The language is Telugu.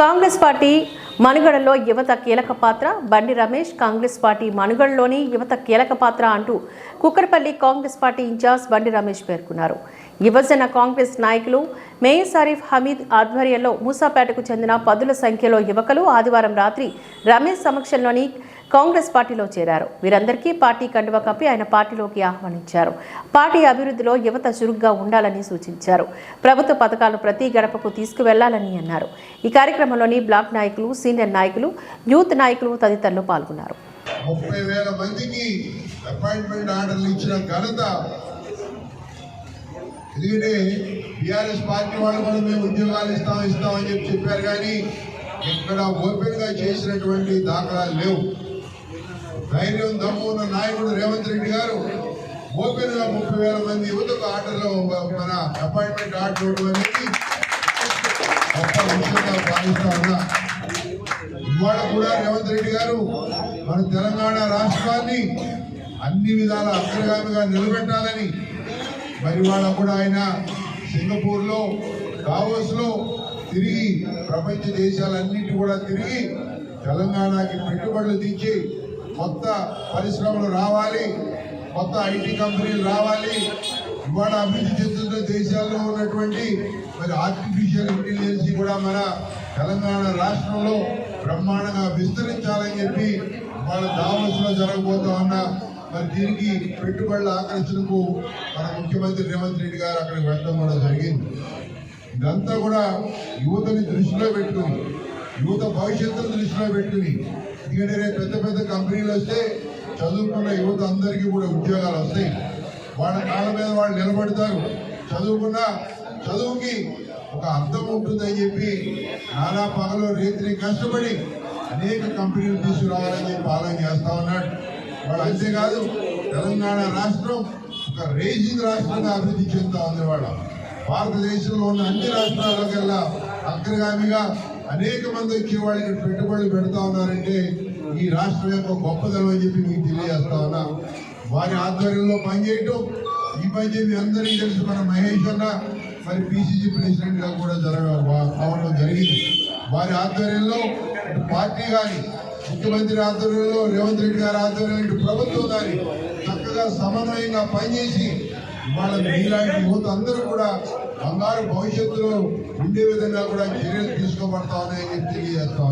కాంగ్రెస్ పార్టీ మనుగడలో యువత కీలక పాత్ర. బండి రమేష్ కాంగ్రెస్ పార్టీ మనుగడలోని యువత కీలక పాత్ర అంటూ కుక్కరపల్లి కాంగ్రెస్ పార్టీ ఇన్ఛార్జ్ బండి రమేష్ పేర్కొన్నారు. యువజన కాంగ్రెస్ నాయకులు మేయర్ షరీఫ్ హమీద్ ఆధ్వర్యంలో మూసాపేటకు చెందిన పదుల సంఖ్యలో యువకులు ఆదివారం రాత్రి రమేష్ సమక్షంలోని కాంగ్రెస్ పార్టీలో చేరారు. వీరందరికీ పార్టీ కండువ కప్పి ఆయన పార్టీలోకి ఆహ్వానించారు. పార్టీ అభివృద్ధిలో యువత చురుగ్గా ఉండాలని సూచించారు. ప్రభుత్వ పథకాలు ప్రతి గడపకు తీసుకువెళ్ళాలని అన్నారు. ఈ కార్యక్రమంలోని బ్లాక్ నాయకులు సీనియర్ నాయకులు యూత్ నాయకులు తదితరులు పాల్గొన్నారు. ముప్పై వేల మందికి అపాయింట్మెంట్ ఆర్డర్లు ఇచ్చిన ఘనత. ఎందుకంటే బీఆర్ఎస్ పార్టీ వాళ్ళు కూడా మేము ఉద్యోగాలు ఇస్తాం ఇస్తామని చెప్పి చెప్పారు కానీ ఇక్కడ ఓపెన్గా చేసినటువంటి దాఖలాలు లేవు. ధైర్యం దమ్ము ఉన్న నాయకుడు రేవంత్ రెడ్డి గారు ఓపెన్గా ముప్పై వేల మంది యువతకు ఆటలో మన అపాయింట్మెంట్ ఆర్డర్ అనేది గొప్ప విషయంగా భావిస్తా ఉన్నా. ఇవాళ కూడా రేవంత్ రెడ్డి గారు మన తెలంగాణ రాష్ట్రాన్ని అన్ని విధాల అగ్రగామిగా నిలబెట్టాలని మరి వాళ్ళ కూడా ఆయన సింగపూర్లో దావోస్లో తిరిగి ప్రపంచ దేశాలన్నిటి కూడా తిరిగి తెలంగాణకి పెట్టుబడులు తెచ్చి కొత్త పరిశ్రమలు రావాలి కొత్త ఐటీ కంపెనీలు రావాలి. ఇవాళ అభివృద్ధి చెందుతున్న దేశాల్లో ఉన్నటువంటి మరి ఆర్టిఫిషియల్ ఇంటెలిజెన్స్ కూడా మన తెలంగాణ రాష్ట్రంలో బ్రహ్మాండంగా విస్తరించాలని చెప్పి వాళ్ళ దావస్లో జరగబోతా ఉన్న మరి దీనికి పెట్టుబడుల ఆకర్షణకు మన ముఖ్యమంత్రి రేవంత్ రెడ్డి గారు అక్కడికి వెళ్ళడం కూడా జరిగింది. ఇదంతా కూడా యువతని దృష్టిలో పెట్టుకుంది యువత భవిష్యత్తును దృష్టిలో పెట్టుకుని. ఎందుకంటే రేపు పెద్ద పెద్ద కంపెనీలు వస్తే చదువుకున్న యువత అందరికీ కూడా ఉద్యోగాలు వస్తాయి. వాళ్ళ కాళ్ళ మీద వాళ్ళు నిలబడతారు. చదువుకున్న చదువుకి ఒక అర్థం ఉంటుందని చెప్పి నానా పగలు రేతిని కష్టపడి అనేక కంపెనీలు తీసుకురావాలని చెప్పి ఆలోచన చేస్తా ఉన్నాడు. వాడు అంతేకాదు తెలంగాణ రాష్ట్రం ఒక రేసింగ్ రాష్ట్రంగా అభివృద్ధి చెందుతా ఉంది వాళ్ళ. భారతదేశంలో ఉన్న అన్ని రాష్ట్రాలకెల్లా అగ్రగామిగా అనేక మంది వచ్చి వాళ్ళకి పెట్టుబడులు పెడతా ఉన్నారంటే ఈ రాష్ట్రం యొక్క గొప్పదనం అని చెప్పి మీకు తెలియజేస్తా ఉన్నా. వారి ఆధ్వర్యంలో పనిచేయటం ఈ పని చెప్పి అందరికీ తెలుసు. మన మహేష్ అన్న మరి పిసిసి ప్రెసిడెంట్గా కూడా జరగ అవడం జరిగింది. వారి ఆధ్వర్యంలో పార్టీ కానీ ముఖ్యమంత్రి ఆధ్వర్యంలో రేవంత్ రెడ్డి గారి ఆధ్వర్యంలో ఇటు ప్రభుత్వం కానీ చక్కగా సమన్వయంగా పనిచేసి ఇవాళ మీలాంటి యువత అందరూ కూడా బంగారు భవిష్యత్తులో ఉండే విధంగా కూడా చర్యలు తీసుకోబడతా ఉన్నాయని తెలియజేస్తా